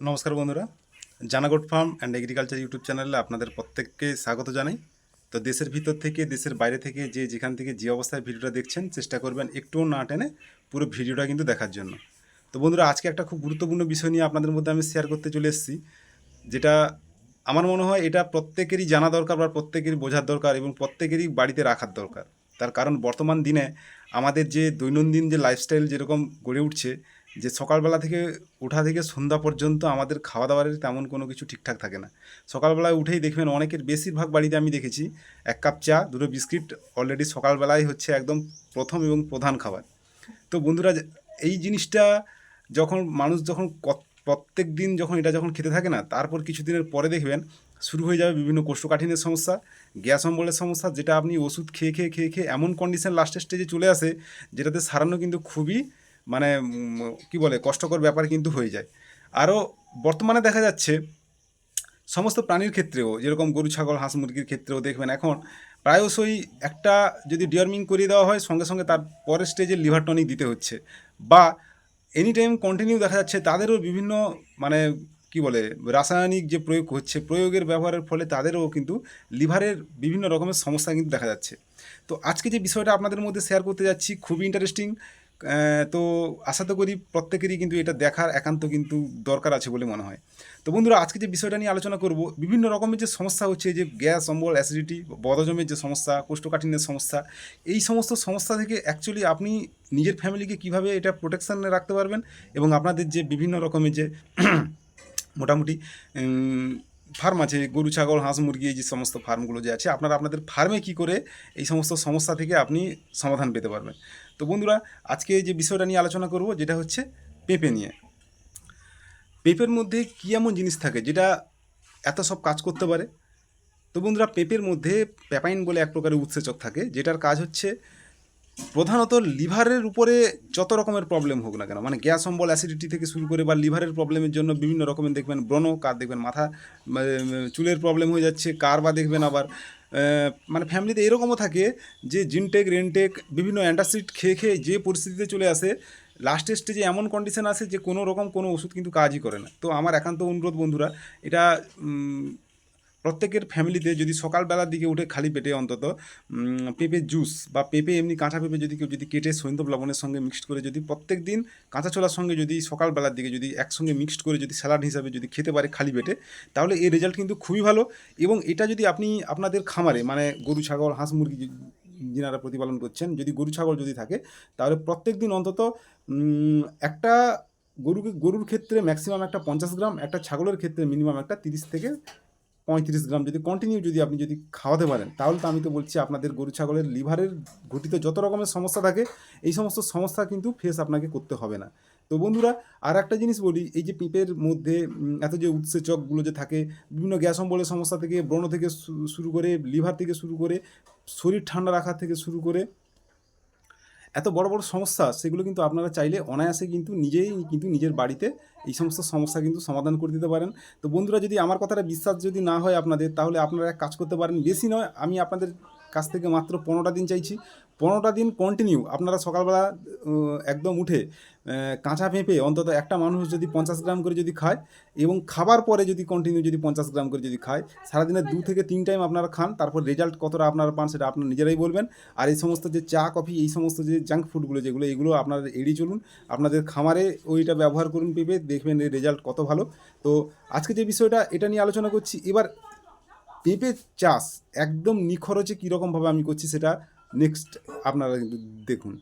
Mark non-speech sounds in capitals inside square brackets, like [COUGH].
নমস্কার বন্ধুরা। জানাগোট ফার্ম অ্যান্ড এগ্রিকালচার ইউটিউব চ্যানেলে আপনাদের প্রত্যেককে স্বাগত জানাই। তো দেশের ভিতর থেকে, দেশের বাইরে থেকে যে যেখান থেকে যে অবস্থায় ভিডিওটা দেখছেন, চেষ্টা করবেন একটুও না টেনে পুরো ভিডিওটা কিন্তু দেখার জন্য। তো বন্ধুরা, আজকে একটা খুব গুরুত্বপূর্ণ বিষয় নিয়ে আপনাদের মধ্যে আমি শেয়ার করতে চলে এসেছি, যেটা আমার মনে হয় এটা প্রত্যেকেরই জানা দরকার বা প্রত্যেকেরই বোঝার দরকার এবং প্রত্যেকেরই বাড়িতে রাখার দরকার। তার কারণ বর্তমান দিনে আমাদের যে দৈনন্দিন যে লাইফস্টাইল যেরকম গড়ে উঠছে যে সকালবেলা থেকে ওঠা থেকে সন্ধ্যা পর্যন্ত আমাদের খাওয়া দাওয়ারের তেমন কোনো কিছু ঠিকঠাক থাকে না। সকালবেলায় উঠেই দেখবেন অনেকের বেশিরভাগ বাড়িতে আমি দেখেছি এক কাপ চা, দুটো বিস্কিট অলরেডি সকালবেলায় হচ্ছে একদম প্রথম এবং প্রধান খাবার। তো বন্ধুরা, এই জিনিসটা যখন মানুষ যখন প্রত্যেক দিন যখন এটা যখন খেতে থাকে না, তারপর কিছুদিনের পরে দেখবেন শুরু হয়ে যাবে বিভিন্ন কোষ্ঠকাঠিন্যের সমস্যা, গ্যাস অম্বলের সমস্যা, যেটা আপনি ওষুধ খেয়ে খেয়ে খেয়ে খেয়ে এমন কন্ডিশন লাস্টের স্টেজে চলে আসে, যেটাতে সারানো কিন্তু খুবই মানে কি বলে, কষ্টকর ব্যাপার কিন্তু হয়ে যায়। আরও বর্তমানে দেখা যাচ্ছে, সমস্ত প্রাণীর ক্ষেত্রেও, যেরকম গরু, ছাগল, হাঁস, মুরগির ক্ষেত্রেও দেখবেন এখন প্রায়শই একটা যদি ডিয়ার্মিং করিয়ে দেওয়া হয়, সঙ্গে সঙ্গে তার পরের স্টেজে লিভার টনিক দিতে হচ্ছে। বা এনি টাইম কন্টিনিউ দেখা যাচ্ছে, তাদেরও বিভিন্ন মানে কি বলে, রাসায়নিক যে প্রয়োগ হচ্ছে, প্রয়োগের ব্যবহারের ফলে তাদেরও কিন্তু লিভারের বিভিন্ন রকমের সমস্যা কিন্তু দেখা যাচ্ছে। তো আজকে যে বিষয়টা আপনাদের মধ্যে শেয়ার করতে যাচ্ছি, খুবই ইন্টারেস্টিং তো আশা তো করি প্রত্যেকেরই কিন্তু এটা দেখার একান্ত কিন্তু দরকার আছে বলে মনে হয়। তো বন্ধুরা, আজকে যে বিষয়টা নিয়ে আলোচনা করব, বিভিন্ন রকমের যে সমস্যা হচ্ছে, যে গ্যাস, অম্বল অ্যাসিডিটি বদজমের যে সমস্যা, কোষ্ঠকাঠিন্যের সমস্যা, এই সমস্ত সমস্যা থেকে অ্যাকচুয়ালি আপনি নিজের ফ্যামিলিকে কীভাবে এটা প্রোটেকশানে রাখতে পারবেন এবং আপনাদের যে বিভিন্ন রকমের যে [CLEARS THROAT] মোটামুটি ফার্ম আছে, গরু, ছাগল, হাঁস, মুরগি, এই যে সমস্ত ফার্মগুলো যে আছে, আপনারা আপনাদের ফার্মে কি করে এই সমস্ত সমস্যা থেকে আপনি সমাধান পেতে পারবেন। তো বন্ধুরা, আজকে যে বিষয়টা নিয়ে আলোচনা করব, যেটা হচ্ছে পেঁপে নিয়ে। পেঁপের মধ্যে কী এমন জিনিস থাকে যেটা এত সব কাজ করতে পারে? তো বন্ধুরা, পেঁপের মধ্যে প্যাপাইন বলে এক প্রকারের উৎসেচক থাকে, যেটার কাজ হচ্ছে প্রধানত লিভারের উপরে যত রকমের প্রবলেম হোক না কেন মানে গ্যাস, অম্বল অ্যাসিডিটি থেকে শুরু করে বা লিভারের প্রবলেমের জন্য বিভিন্ন রকমের দেখবেন ব্রণ কার দেখবেন মাথা চুলের প্রবলেম হয়ে যাচ্ছে কার বা দেখবেন আবার মানে ফ্যামিলিতে এরকমও থাকে যে জিনটেক, রেনটেক, বিভিন্ন অ্যান্টাসিড খেয়ে খেয়ে যে পরিস্থিতিতে চলে আসে লাস্টের স্টেজে এমন কন্ডিশন আসে যে কোনো রকম কোনো ওষুধ কিন্তু কাজই করে না। তো আমার একান্ত অনুরোধ বন্ধুরা, এটা প্রত্যেকের ফ্যামিলিতে যদি সকালবেলার দিকে উঠে খালি পেটে অন্তত পেঁপের জুস বা পেঁপে এমনি কাঁচা পেঁপে যদি কেউ যদি কেটে সৈন্দব লবণের সঙ্গে মিক্সড করে যদি প্রত্যেক দিন কাঁচা ছোলার সঙ্গে যদি সকালবেলার দিকে যদি একসঙ্গে মিক্সড করে যদি স্যালাড হিসাবে যদি খেতে পারে খালি পেটে, তাহলে এই রেজাল্ট কিন্তু খুবই ভালো। এবং এটা যদি আপনি আপনাদের খামারে মানে গরু, ছাগল, হাঁস, মুরগি যিনারা প্রতিপালন করছেন, যদি গরু, ছাগল যদি থাকে, তাহলে প্রত্যেক দিন অন্তত একটা গরুকে গরুর ক্ষেত্রে ম্যাক্সিমাম একটা পঞ্চাশ গ্রাম, একটা ছাগলের ক্ষেত্রে মিনিমাম একটা তিরিশ থেকে পঁয়ত্রিশ গ্রাম যদি কন্টিনিউ যদি আপনি যদি খাওয়াতে পারেন, তাহলে তো আমি তো বলছি আপনাদের গরু, ছাগলের লিভারের ঘটিত যত রকমের সমস্যা থাকে, এই সমস্ত সমস্যা কিন্তু ফেস আপনাকে করতে হবে না। তো বন্ধুরা আর একটা জিনিস বলি, এই যে পিঁপের মধ্যে এত যে উৎসেচকগুলো যে থাকে, বিভিন্ন গ্যাস অম্বলের সমস্যা থেকে, ব্রণ থেকে শুরু করে লিভার থেকে শুরু করে, শরীর ঠান্ডা রাখা থেকে শুরু করে এত বড় বড় সমস্যা, সেগুলো কিন্তু আপনারা চাইলে অনায়াসে কিন্তু নিজেই কিন্তু নিজের বাড়িতে এই সমস্ত সমস্যা কিন্তু সমাধান করে দিতে পারেন। তো বন্ধুরা, যদি আমার কথাটা বিশ্বাস যদি না হয় আপনাদের, তাহলে আপনারা এক কাজ করতে পারেন। বেশি নয়, আমি আপনাদের কাছ থেকে মাত্র পনেরোটা দিন চাইছি। পনেরোটা দিন কন্টিনিউ আপনারা সকালবেলা একদম উঠে কাঁচা পেঁপে, অন্তত একটা মানুষ যদি পঞ্চাশ গ্রাম করে যদি খায় এবং খাবার পরে যদি কন্টিনিউ যদি পঞ্চাশ গ্রাম করে যদি খায়, সারাদিনে দু থেকে তিন টাইম আপনারা খান, তারপর রেজাল্ট কতটা আপনারা পান সেটা আপনারা নিজেরাই বলবেন। আর এই সমস্ত যে চা, কফি, এই সমস্ত যে জাঙ্ক ফুডগুলো যেগুলো, এগুলো আপনারা এড়িয়ে চলুন। আপনাদের খামারে ওইটা ব্যবহার করুন পেঁপে, দেখবেন রেজাল্ট কত ভালো। তো আজকে যে বিষয়টা, এটা নিয়ে আলোচনা করছি। এবার পেঁপে চাষ একদম নিখরচে কীরকমভাবে আমি করছি সেটা নেক্সট আপনারা দেখুন।